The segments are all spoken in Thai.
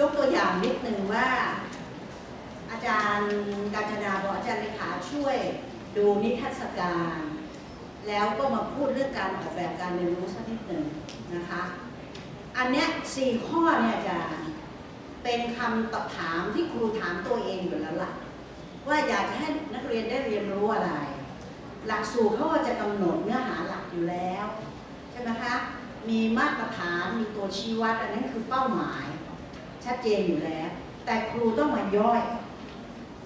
ยกตัวอย่างนิดหนึ่งว่า อาจารย์กาญจนาบอกอาจารย์เลขาช่วยดูนิทรรศการ แล้วก็มาพูดเรื่องการออกแบบการเรียนรู้สักนิดหนึ่งนะคะ อันเนี้ยสี่ข้อเนี่ยอาจารย์เป็นคำตอบถามที่ครูถามตัวเองอยู่แล้วล่ะว่าอยากจะให้นักเรียนได้เรียนรู้อะไร หลักสูตรเขาก็จะกำหนดเนื้อหาหลักอยู่แล้วใช่ไหมคะมีมาตรฐานมีตัวชี้วัดอันนั้นคือเป้าหมาย ชัดเจนอยู่แล้ว แต่ครูต้องมาย่อย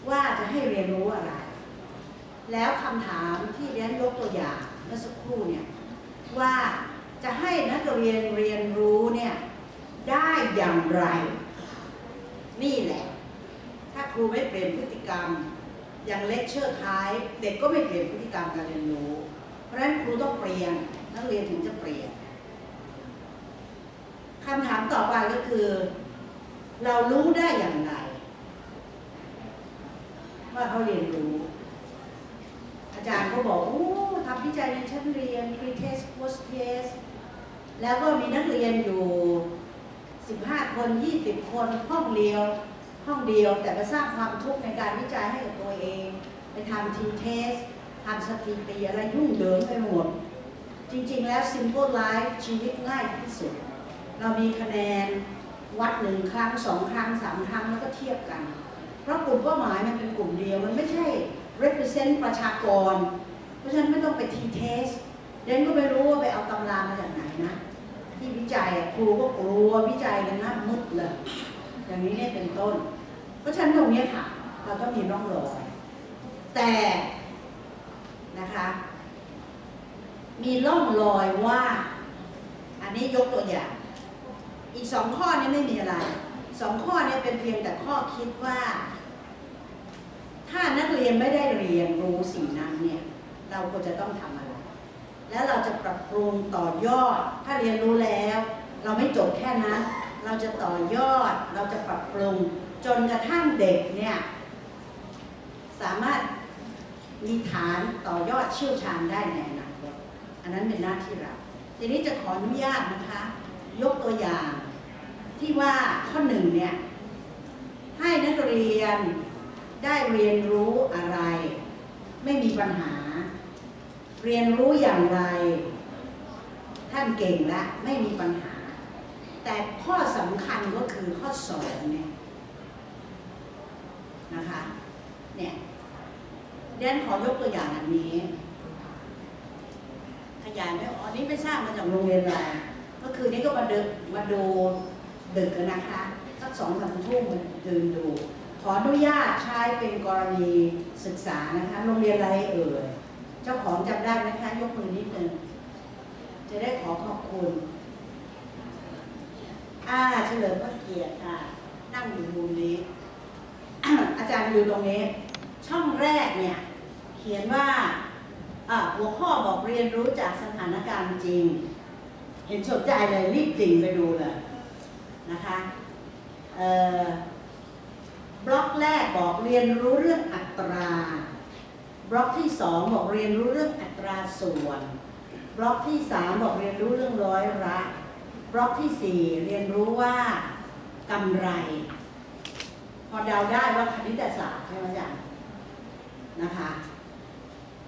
ว่าจะให้เรียนรู้อะไร แล้วคำถามที่เรียนยกตัวอย่างเมื่อสักครู่เนี่ยว่าจะให้นักเรียนเรียนรู้เนี่ยได้อย่างไร นี่แหละ ถ้าครูไม่เปลี่ยนพฤติกรรมอย่างเลคเชอร์ท้ายเด็กก็ไม่เปลี่ยนพฤติกรรมการเรียนรู้ เพราะฉะนั้นครูต้องเปลี่ยนนักเรียนถึงจะเปลี่ยนคำถามต่อไปก็คือ เรารู้ได้อย่างไร ว่าเขาเรียนรู้ อาจารย์ก็บอกโอ้ทำวิจัยในชั้นเรียน pre-test post-test แล้วก็มีนักเรียนอยู่ 15 คน 20 คนห้องเดียว ห้องเดียวแต่มาสร้างความทุกข์ในการวิจัยให้กับตัวเอง ไปทำทีเทสทำสถิติอะไรยุ่งเหยิงไปหมด จริงๆแล้ว simple life ชีวิตง่ายที่สุด เรามีคะแนน วัดหนึ่งครั้งสองครั้งสามครั้งแล้วก็เทียบกัน เพราะกลุ่มเป้าหมายมันเป็นกลุ่มเดียว มันไม่ใช่ represent ประชากร เพราะฉะนั้นไม่ต้องไปทีเทสเดนก็ไม่รู้ว่าไปเอาตำรามาจากไหนนะ ที่วิจัยครูก็กลัววิจัยกันหน้ามืดเลยอย่างนี้เนี่ยเป็นต้น เพราะฉะนั้นตรงนี้ค่ะ เราต้องมีร่องรอยแต่นะคะมีร่องรอยว่า อันนี้ยกตัวอย่าง อีกสองข้อนี้ไม่มีอะไรสองข้อนี้เป็นเพียงแต่ข้อคิดว่า ถ้านักเรียนไม่ได้เรียนรู้สิ่งนั้นเนี่ยเราควรจะต้องทำอะไร แล้วเราจะปรับปรุงต่อยอด ถ้าเรียนรู้แล้ว เราไม่จบแค่นั้น เราจะต่อยอด เราจะปรับปรุงจนกระทั่งเด็กเนี่ยสามารถมีฐานต่อยอดเชี่ยวชาญได้ในอนาคตอันนั้นเป็นหน้าที่เรา ทีนี้จะขออนุญาตนะคะ ยกตัวอย่าง ที่ว่าข้อหนึ่งเนี่ยให้นักเรียนได้เรียนรู้อะไร ไม่มีปัญหา เรียนรู้อย่างไร ท่านเก่งและไม่มีปัญหา แต่ข้อสำคัญก็คือข้อสองเนี่ยนะคะเนี่ยเรียนขอยกตัวอย่างอันนี้ ขยายไม่ออกอันนี้ไม่ทราบมาจากโรงเรียนอะไรก็คือนี่ก็มาเดิมาดู ดึกนนะคะสักสองสามทุ่มมาเดินดู ขออนุญาตใช้เป็นกรณีศึกษานะคะโรงเรียนอะไรเอ่ยเจ้าของจำได้ไหมคะยกมือนิดนึงจะได้ขอขอบคุณอ่าเฉลิมพระเกียรติค่ะนั่งอยู่มุมนี้ อาจารย์อยู่ตรงนี้ ช่องแรกเนี่ย เขียนว่าหัวข้อบอกเรียนรู้จากสถานการณ์จริง เห็นสนใจเลยรีบดิ่งไปดูเลย นะคะบล็อกแรกบอกเรียนรู้เรื่องอัตรา บล็อกที่สองบอกเรียนรู้เรื่องอัตราส่วน บล็อกที่สามบอกเรียนรู้เรื่องร้อยละบล็อกที่สี่เรียนรู้ว่ากำไร พอเดาได้ว่าคณิตศาสตร์ใช่ไหมจ๊ะนะคะ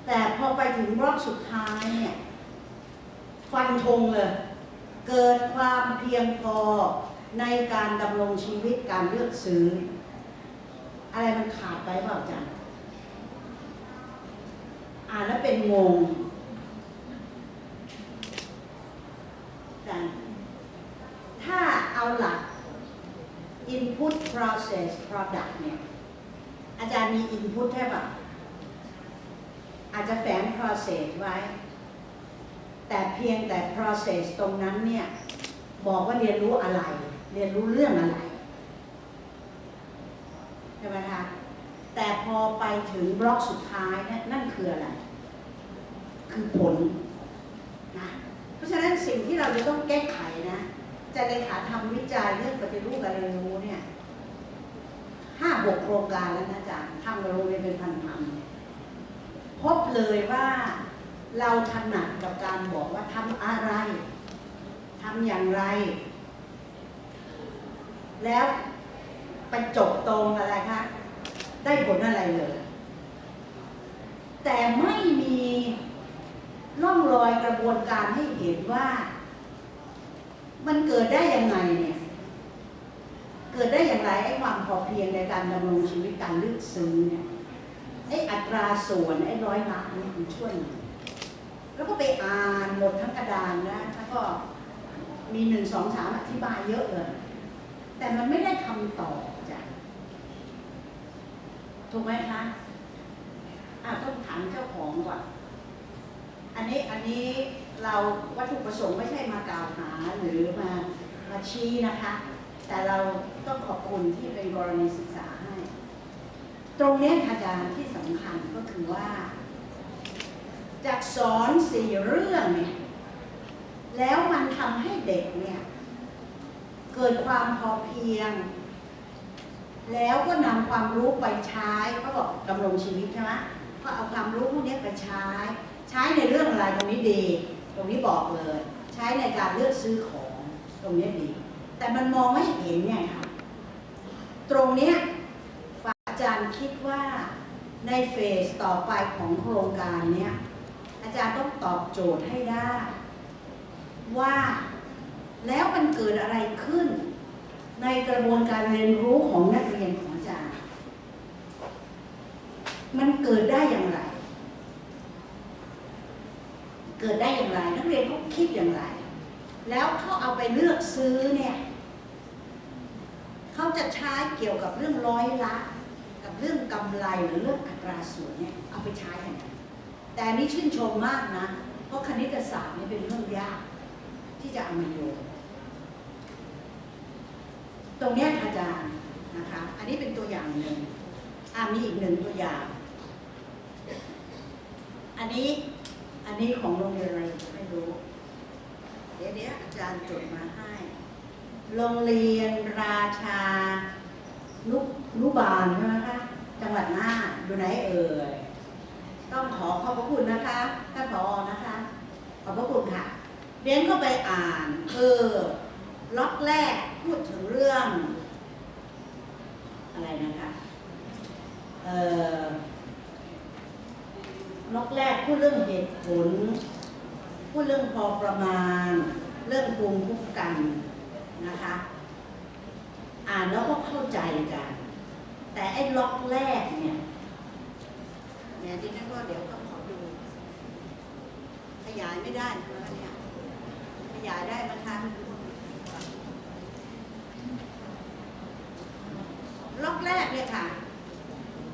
แต่พอไปถึงบล็อกสุดท้ายเนี่ยฟันธงเลย เกิดความเพียงพอ ในการดำรงชีวิตการเลือกซื้อ อะไรมันขาดไปเปล่าจ๊ะอ่านแล้วเป็นงงแต่ถ้าเอาหลัก input process product เนี่ยอาจารย์มี input ใช่ปะอาจจะแฝง process ไว้ แต่เพียงแต่ process ตรงนั้นเนี่ย บอกว่าเรียนรู้อะไร เรียนรู้เรื่องอะไรใช่ไหมคะแต่พอไปถึงบล็อกสุดท้ายนยนั่นคืออะไร คือผลนะเพราะฉะนั้นสิ่งที่เราจะต้องแก้ไขนะจะเลขาทำวิจัยเรื่องปฏิรูปการเรียนรู้เนี่ยห้าหกโครงการแล้วนะจารย์ทำกับโรงเรียนเป็นพันๆเนี่ยพบเลยว่าเราถนัดกับการบอกว่าทำอะไรทำอย่างไร แล้วไปจบตรงอะไรคะได้ผลอะไรเลย แต่ไม่มีร่องรอยกระบวนการให้เห็นว่า มันเกิดได้ยังไงเนี่ยเกิดได้อย่างไรไอ้ความพอเพียงในการดำรงชีวิตการเลือกซื้อเนี่ยไอ้อัตราส่วนไอ้ร้อยละนี่มันช่วยแล้วก็ไปอ่านหมดทั้งกระดานนะแล้วก็มีหนึ่งสองสามอธิบายเยอะเลย แต่มันไม่ได้คำตอบจ้ะถูกไหมคะอะต้องถามเจ้าของก่อนอันนี้อันนี้เราวัตถุประสงค์ไม่ใช่มากล่าวหาหรือมามาชี้นะคะ แต่เราต้องขอบคุณที่เป็นกรณีศึกษาให้ ตรงนี้อาจารย์ที่สำคัญก็คือว่าจากสอนสี่เรื่องเนี่ยแล้วมันทำให้เด็กเนี่ย เกิดความพอเพียง แล้วก็นำความรู้ไปใช้เขาบอกดำรงชีวิตใช่ไหมก็เอาความรู้พวกนี้ไปใช้ ใช้ในเรื่องอะไรตรงนี้ดี ตรงนี้บอกเลย ใช้ในการเลือกซื้อของ ตรงนี้ดี แต่มันมองไม่เห็นไงค่ะ ตรงเนี้ยอาจารย์คิดว่าในเฟสต่อไปของโครงการเนี้ยอาจารย์ต้องตอบโจทย์ให้ได้ ว่า แล้วมันเกิดอะไรขึ้น ในกระบวนการเรียนรู้ของนักเรียนของอาจารย์ มันเกิดได้อย่างไร เกิดได้อย่างไร นักเรียนเขาคิดอย่างไร แล้วเขาเอาไปเลือกซื้อเนี่ยเขาจะใช้เกี่ยวกับเรื่องร้อยละ กับเรื่องกำไรหรือเรื่องอัตราส่วนเนี่ยเอาไปใช้กันแต่นี้ชื่นชมมากนะ เพราะคณิตศาสตร์นี่เป็นเรื่องยากที่จะเอามาโยง ตรงนี้อาจารย์นะคะ อันนี้เป็นตัวอย่างหนึ่งอ่ามีอีกหนึ่งตัวอย่าง อันนี้อันนี้ของโรงเรียนอะไรไม่รู้ เดี๋ยวเนี้ยอาจารย์จดมาให้ โรงเรียนราชานุนุบาลใช่ไหมคะจังหวัดน่านอยู่ไหนเอ่ย ต้องขอขอบพระคุณนะคะท่านผอนะคะ ขอบพระคุณค่ะเรียนก็ไปอ่าน เออ ล็อกแรกพูดถึงเรื่อง อะไรนะคะเออล็อกแรกพูดเรื่องเหตุผล พูดเรื่องพอประมาณ เรื่องภูมิคุ้มกันนะคะอ่านแล้วก็เข้าใจกัน แต่ไอ้ล็อกแรกเนี่ยเนี่ยดิฉันก็เดี๋ยวต้องขอดู ขยายไม่ได้ใช่ไหมเนี่ยขยายได้ไหมคะ ล็อกแรกเนี่ยค่ะ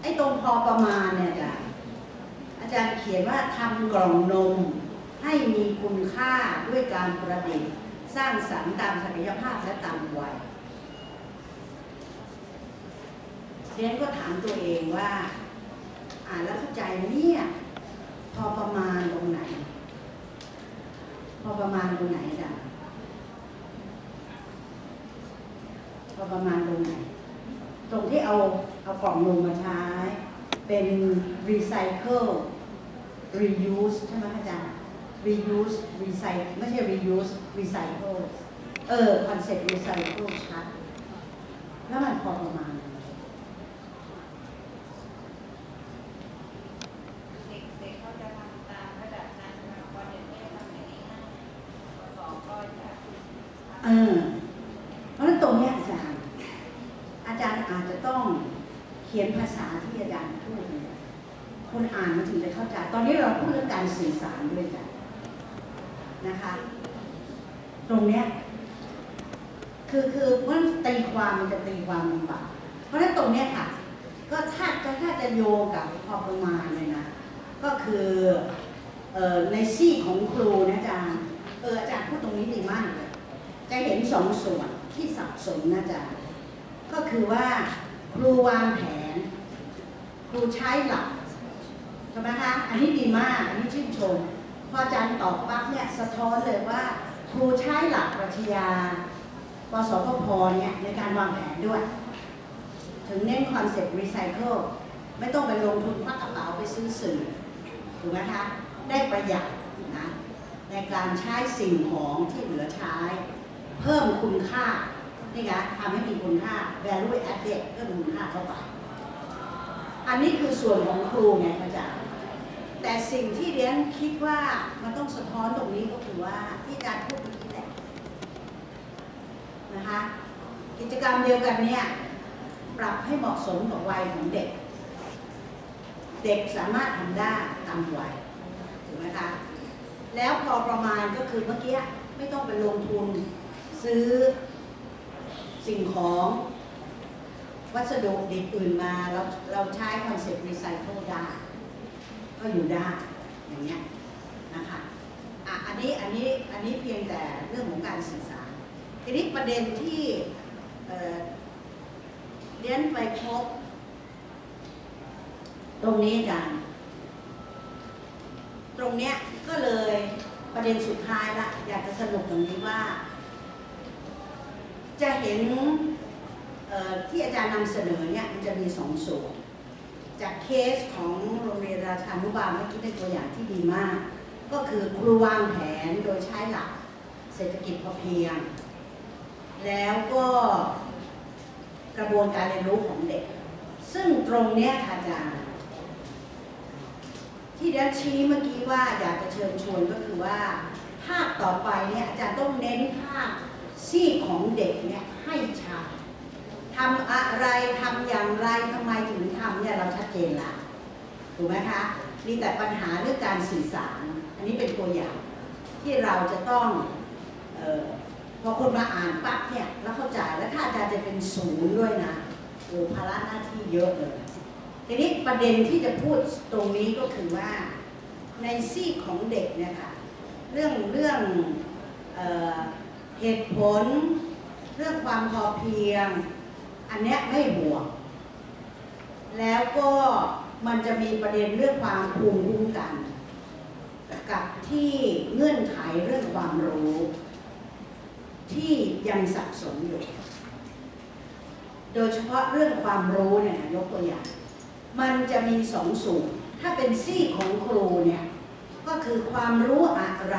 ไอ้ตรงพอประมาณเนี่ยจ้ะอาจารย์เขียนว่าทำกล่องนมให้มีคุณค่าด้วยการประดิษฐ์ สร้างสรรค์ตามศักยภาพและตามวัยเรียนก็ถามตัวเองว่า อ่านแล้วเข้าใจเนี่ยพอประมาณตรงไหน พอประมาณตรงไหนจ้ะพอประมาณตรงไหน ตรงที่เอาเอากล่องนมมาใช้ เป็น recycle reuse ใช่ไหมอาจารย์ reuse recycle ไม่ใช่ reuse recycle เออคอนเซ็ปต์ recycle ชัดแล้วมันพอประมาณไหม เด็กๆเขาจะทำตามระดับนั้นนะพอเด็กไม่ทำอย่างนี้นะพอสองก็จะ เออ เพราะฉะนั้นตรงเนี้ยอาจารย์ อาจารย์อาจจะต้องเขียนภาษาที่อาจารย์พูดเนี่ย คนอ่านมันถึงจะเข้าใจ ตอนนี้เราพูดเรื่องการสื่อสารด้วยกันนะคะ ตรงเนี้ยคือคือเพราะตีความมันจะตีความลำบากเพราะฉะนั้นตรงเนี้ยค่ะ ก็ถ้าจะถ้าจะโยงกับพอประมาณเลยนะ ก็คือเออในซี่ของครูนะอาจารย์เอออาจารย์พูดตรงนี้ดีมากเลยจะเห็นสองส่วนที่สับสนนะจ๊ะก็คือว่าครูวางแผน ครูใช้หลัก ใช่ไหมคะ อันนี้ดีมาก อันนี้ชื่นชม พออาจารย์ตอบปั๊บเนี่ยสะท้อนเลยว่า ครูใช้หลักปรัชญาปสพพเนี่ยในการวางแผนด้วย ถึงเน้นคอนเซ็ปต์รีไซเคิลไม่ต้องไปลงทุนควักกระเป๋าไปซื้อสื่อถูกไหมคะ ได้ประหยัดนะในการใช้สิ่งของที่เหลือใช้ เพิ่มคุณค่านี่ไงทำให้มีคุณค่า value added เพิ่มคุณค่าเข้าไป อันนี้คือส่วนของครูไงอาจารย์ แต่สิ่งที่เรียนคิดว่ามันต้องสะท้อนตรงนี้ก็คือว่าที่อาจารย์พูดเมื่อกี้แหละนะคะกิจกรรมเดียวกันเนี่ยปรับให้เหมาะสมกับวัยของเด็ก เด็กสามารถทำได้ตามวัยถูกไหมคะแล้วพอประมาณก็คือเมื่อกี้ไม่ต้องไปลงทุนซื้อสิ่งของวัสดุดิบอื่นมาเราเราใช้คอนเซ็ปต์รีไซเคิลได้ ก็อยู่ได้อย่างเงี้ยนะคะอะอันนี้อันนี้อันนี้เพียงแต่เรื่องของการสื่อสารทีนี้ประเด็นที่เรียนไปพบ ตรงนี้อาจารย์ตรงเนี้ยก็เลยประเด็นสุดท้ายละอยากจะสรุปตรงนี้ว่า จะเห็นที่อาจารย์นำเสนอเนี่ยมันจะมีสองส่วน จากเคสของโรงเรียนราชานุบาลเมื่อกี้เป็นตัวอย่างที่ดีมาก ก็คือครูวางแผนโดยใช้หลักเศรษฐกิจพอเพียง แล้วก็กระบวนการเรียนรู้ของเด็ก ซึ่งตรงเนี้ยค่ะอาจารย์ที่เดนชี้เมื่อกี้ว่าอยากจะเชิญชวนก็คือว่า ภาคต่อไปเนี่ยอาจารย์ต้องเน้นภาคซีกของเด็กเนี่ยให้ชัด ทำอะไรทำอย่างไรทำไมถึงทำเนี่ยเราชัดเจนละถูกไหมคะมีแต่ปัญหาเรื่องการสื่อสาร อันนี้เป็นตัวอย่างที่เราจะต้องออพอคนมาอ่านปั๊บเนี่ยแล้วเข้าใจแล้วถ้าอาจารย์จะเป็นศูนย์ด้วยนะโอ้ภาระหน้าที่เยอะเลยทีนี้ประเด็นที่จะพูดตรงนี้ก็คือว่าในซีกของเด็กเนี่ยค่ะเรื่องเรื่องเออเหตุผล เรื่องความพอเพียง อันเนี้ยไม่ห่วงแล้วก็มันจะมีประเด็นเรื่องความภูมิคุ้มกัน กับที่เงื่อนไขเรื่องความรู้ ที่ยังสับสนอยู่ โดยเฉพาะเรื่องความรู้เนี่ยยกตัวอย่าง มันจะมีสองส่วนถ้าเป็นซี่ของครูเนี่ยก็คือความรู้อะไร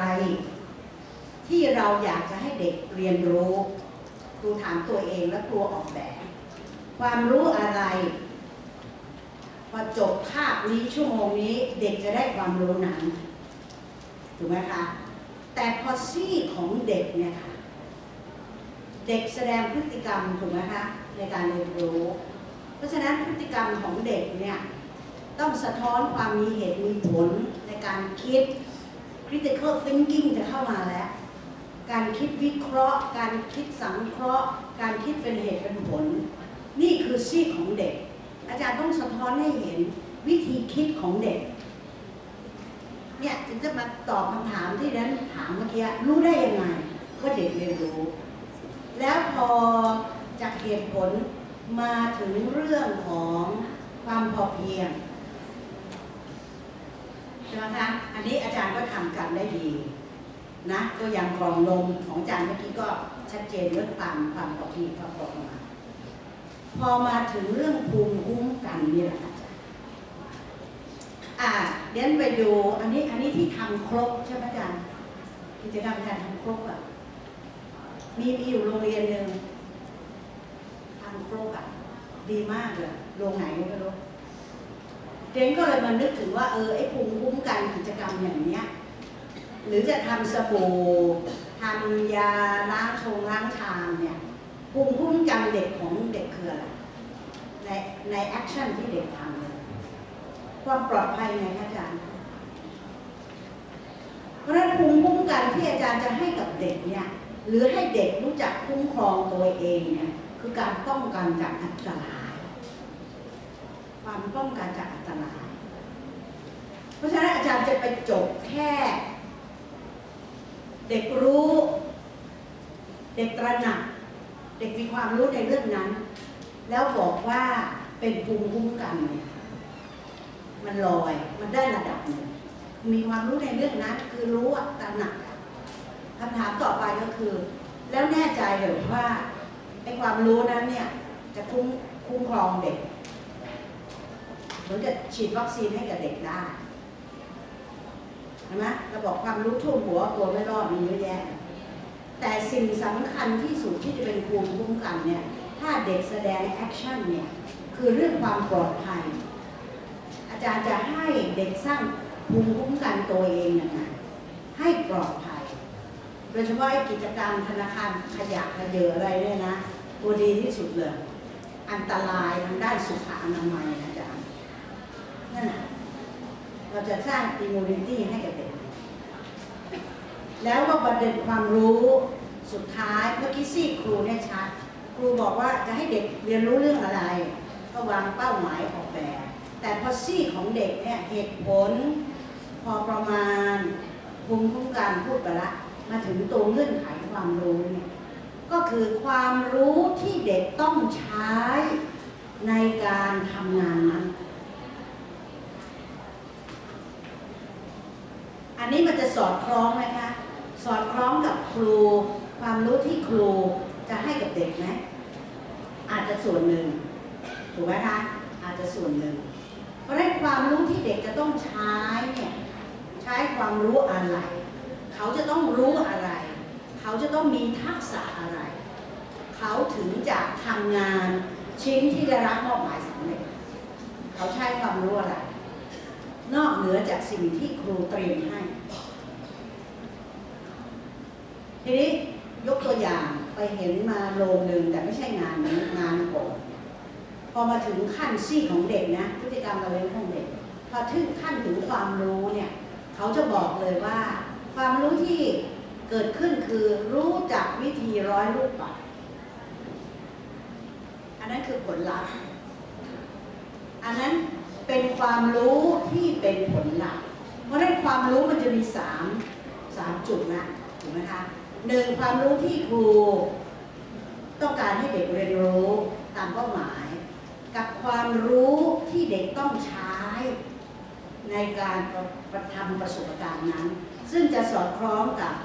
ที่เราอยากจะให้เด็กเรียนรู้ ครูถามตัวเองและครูออกแบบ ความรู้อะไร พอจบคาบนี้ชั่วโมงนี้เด็กจะได้ความรู้นั้นถูกไหมคะ แต่พอซี่ของเด็กเนี่ยค่ะ เด็กแสดงพฤติกรรมถูกไหมคะในการเรียนรู้ เพราะฉะนั้นพฤติกรรมของเด็กเนี่ยต้องสะท้อนความมีเหตุมีผลในการคิด critical thinking จะเข้ามาแล้ว การคิดวิเคราะห์ การคิดสังเคราะห์ การคิดเป็นเหตุเป็นผล นี่คือซีกของเด็ก อาจารย์ต้องสะท้อนให้เห็นวิธีคิดของเด็ก เนี่ยถึงจะมาตอบคำถามที่นั้นถามเมื่อกี้รู้ได้ยังไงว่าเด็กเรียนรู้ แล้วพอจากเหตุผลมาถึงเรื่องของความพอเพียงใช่ไหมคะอันนี้อาจารย์ก็ทำกันได้ดีนะตัวอย่างกล่องนมของอาจารย์เมื่อกี้ก็ชัดเจนเรื่องความความพอเพียงความพอประมาณ พอมาถึงเรื่องภูมิคุ้มกันนี่แหละค่ะอาจารย์อ่าเดี๋ยวไปดูอันนี้อันนี้ที่ทำครบใช่ไหมอาจารย์กิจกรรมการทำครบอะมีมีอยู่โรงเรียนหนึ่งทำครกอะดีมากเลยโรงไหนก็ไม่รู้เจนก็เลยมานึกถึงว่าเออไอ้ภูมิคุ้มกันกิจกรรมอย่างเนี้ยหรือจะทำสบู่ทำยาล้างชงล้างชามเนี่ย ภูมิคุ้มกันเด็กของเด็กคืออะไรในในแอคชั่นที่เด็กทำเลยความปลอดภัยไงคะอาจารย์ เพราะฉะนั้นภูมิคุ้มกันที่อาจารย์จะให้กับเด็กเนี่ยหรือให้เด็กรู้จักคุ้มครองตัวเองเนี่ยคือการป้องกันจากอันตราย ความป้องกันจากอันตราย เพราะฉะนั้นอาจารย์จะไปจบแค่ เด็กรู้ เด็กตระหนัก ด็กมีความรู้ในเรื่องนั้น แล้วบอกว่าเป็นภูมิคุ้มกันเนี่ยมันลอยมันได้ระดับหนึ่งมีความรู้ในเรื่องนั้นคือรู้อะตระหนักคำถามต่อไปก็คือ แล้วแน่ใจหรือว่าไอ้ความรู้นั้นเนี่ยจะคุ้มคุ้มครองเด็กเหมือนจะฉีดวัคซีนให้กับเด็กได้เห็นไหมเราบอกความรู้ท่วมหัวกลัวไม่รอดมีเยอะแยะ แต่สิ่งสำคัญที่สุดที่จะเป็นภูมิคุ้มกันเนี่ยถ้าเด็กแสดงแอคชั่นเนี่ยคือเรื่องความปลอดภัย อาจารย์จะให้เด็กสร้างภูมิคุ้มกันตัวเองยังไงให้ปลอดภัย โดยเฉพาะกิจการธนาคารขยะขยะอะไรเนี่ยนะตัวดีที่สุดเลย อันตรายทางด้านสุขอนามัยนะอาจารย์นั่นน่ะเราจะสร้างอิมมูนิตี้ให้กับเด็ก แล้วก็ประเด็นความรู้สุดท้ายเมื่อกี้ซี่ครูเนี่ยชัดครูบอกว่าจะให้เด็กเรียนรู้เรื่องอะไร ก็วางเป้าหมายออกแบบ แต่พอซี่ของเด็กเนี่ยเหตุผล พอประมาณภูมิคุ้มกันพูดไปละ มาถึงตัวเงื่อนไขความรู้เนี่ยก็คือความรู้ที่เด็กต้องใช้ในการทำงานนั้นอันนี้มันจะสอดคล้องไหมคะ สอดคล้องกับครู ความรู้ที่ครูจะให้กับเด็กไหมอาจจะส่วนหนึ่งถูกไหมคะอาจจะส่วนหนึ่ง เพราะฉะนั้นความรู้ที่เด็กจะต้องใช้เนี่ยใช้ความรู้อะไร เขาจะต้องรู้อะไร เขาจะต้องมีทักษะอะไร เขาถึงจะทำงานชิ้นที่ได้รับมอบหมายสำเร็จเขาใช้ความรู้อะไร นอกเหนือจากสิ่งที่ครูเตรียมให้ ทีนี้ยกตัวอย่างไปเห็นมาโรงหนึ่งแต่ไม่ใช่งานนี้งานก่อนพอมาถึงขั้นซี่ของเด็กนะพฤติกรรมการเรียนของเด็กพอถึงขั้นถึงความรู้เนี่ยเขาจะบอกเลยว่า ความรู้ที่เกิดขึ้นคือรู้จักวิธีร้อยลูกปัดอันนั้นคือผลลัพธ์อันนั้นเป็นความรู้ที่เป็นผลลัพธ์เพราะฉะนั้นความรู้มันจะมีสามสามจุดนะถูกไหมคะ หนึ่งความรู้ที่ครู ต้องการให้เด็กเรียนรู้ตามเป้าหมาย กับความรู้ที่เด็กต้องใช้ในการประประทำประสบการณ์นั้น ซึ่งจะสอดคล้องกับ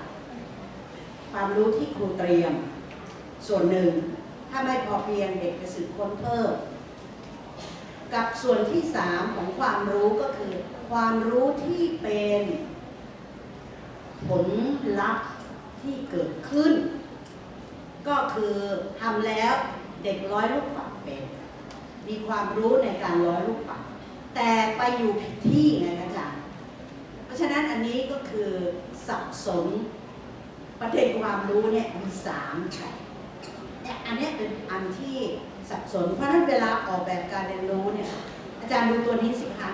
ความรู้ที่ครูเตรียม ส่วนหนึ่งถ้าไม่พอเพียงเด็กจะสืบค้นเพิ่ม กับส่วนที่สามของความรู้ก็คือ ความรู้ที่เป็นผลลัพธ์ ที่เกิดขึ้น ก็คือทำแล้วเด็กร้อยลูกปัดเป็น มีความรู้ในการร้อยลูกปัด แต่ไปอยู่ผิดที่ไงอาจารย์เพราะฉะนั้นอันนี้ก็คือสับสนประเด็นความรู้เนี่ยมีสามแฉกเนี่ยอันนี้เป็นอันที่สับสน เพราะฉะนั้นเวลาออกแบบการเรียนรู้เนี่ยอาจารย์ดูตัวนี้สิคะ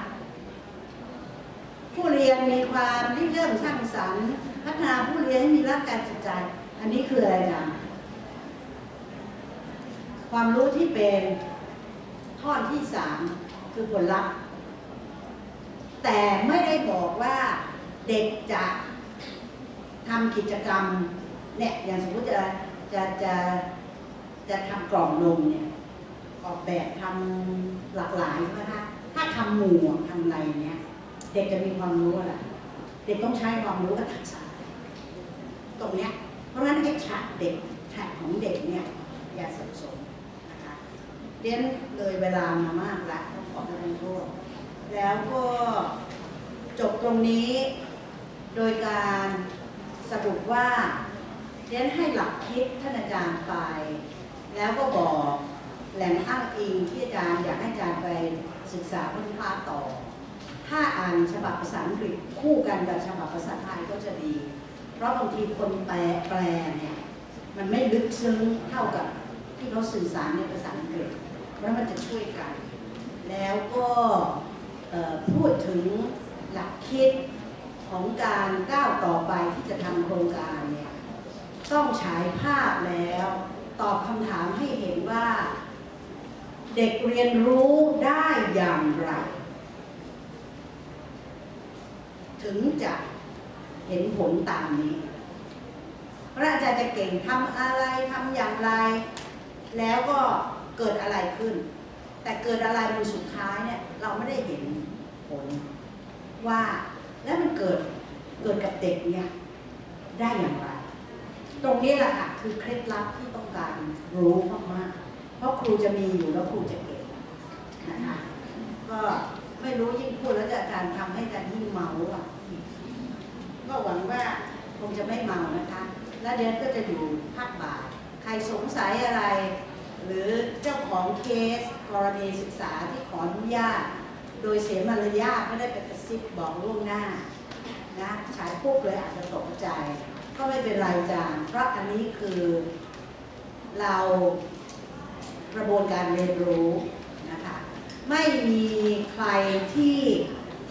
ผู้เรียนมีความริเริ่มช่างสรรค์ พัฒนาผู้เรียนให้มีรักการจิตใจ อันนี้คืออะไรจารย์ความรู้ที่เป็นท่อนที่สามคือผลลัพธ์แต่ไม่ได้บอกว่าเด็กจะทำกิจกรรมเนี่ยอย่างสมมติจะจะจะจะทำกล่องนมเนี่ยออกแบบทำหลากหลายใช่ไหมคะถ้าทำหมู่ทำอะไรเนี่ย เด็กจะมีความรู้อะไร เด็กต้องใช้ความรู้กับทักษะ ตรงเนี้ย เพราะฉะนั้นไอ้ฉากเด็กฉากของเด็กเนี่ยอย่าสับสนนะคะเรียนเลยเวลามามากละต้องขอประทานโทษแล้วก็จบตรงนี้โดยการสรุปว่าเรียนให้หลักคิดท่านอาจารย์ไป แล้วก็บอกแหล่งอ้างอิงที่อาจารย์อยากให้อาจารย์ไปศึกษาเพิ่มพาต่อ ถ้าอ่านฉบับภาษาอังกฤษคู่กันกับฉบับภาษาไทยก็จะดี เพราะบางทีคนแปลแปลเนี่ยมันไม่ลึกซึ้งเท่ากับที่เขาสื่อสารในภาษาอังกฤษ เพราะมันจะช่วยกัน แล้วก็พูดถึงหลักคิดของการก้าวต่อไปที่จะทำโครงการเนี่ยต้องฉายภาพแล้วตอบคำถามให้เห็นว่า เด็กเรียนรู้ได้อย่างไร ถึงจะเห็นผลตามนี้ พระอาจารย์จะเก่งทำอะไรทำอย่างไร แล้วก็เกิดอะไรขึ้น แต่เกิดอะไรเป็นสุดท้ายเนี่ยเราไม่ได้เห็นผลว่าแล้วมันเกิดเกิดกับเด็กเนี่ยได้อย่างไร ตรงนี้แหละค่ะคือเคล็ดลับที่ต้องการรู้มากๆเพราะครูจะมีอยู่แล้วครูจะเก่งนะคะก็ไม่รู้ยิ่งพูดแล้วจะอาจารย์ทำให้อาจารย์ยิ่งเมาอะ ก็หวังว่าคงจะไม่เมานะคะ แล้วเดือนก็จะอยู่ภาคบ่ายใครสงสัยอะไร หรือเจ้าของเคสกรณีศึกษาที่ขออนุญาต โดยเสียมารยาทไม่ได้ไปกระซิบบอกล่วงหน้านะฉายปุ๊บเลยอาจจะตกใจ ก็ไม่เป็นไรจานเพราะอันนี้คือเรากระบวนการเรียนรู้นะคะ ไม่มีใครที่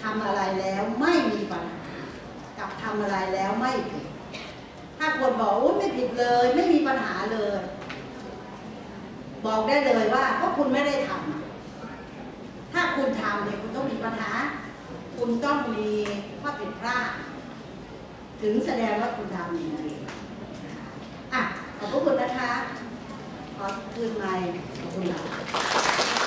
ทำอะไรแล้วไม่มีปัญหา ทำอะไรแล้วไม่ผิด ถ้าคนบอกโอ้ยไม่ผิดเลย ไม่มีปัญหาเลย บอกได้เลยว่าเพราะคุณไม่ได้ทำถ้าคุณทำเนี่ยคุณต้องมีปัญหา คุณต้องมีข้อผิดพลาดถึงแสดงว่าคุณทำจริงๆอะขอบพระคุณนะคะขอคืนไมค์ขอบคุณค่ะ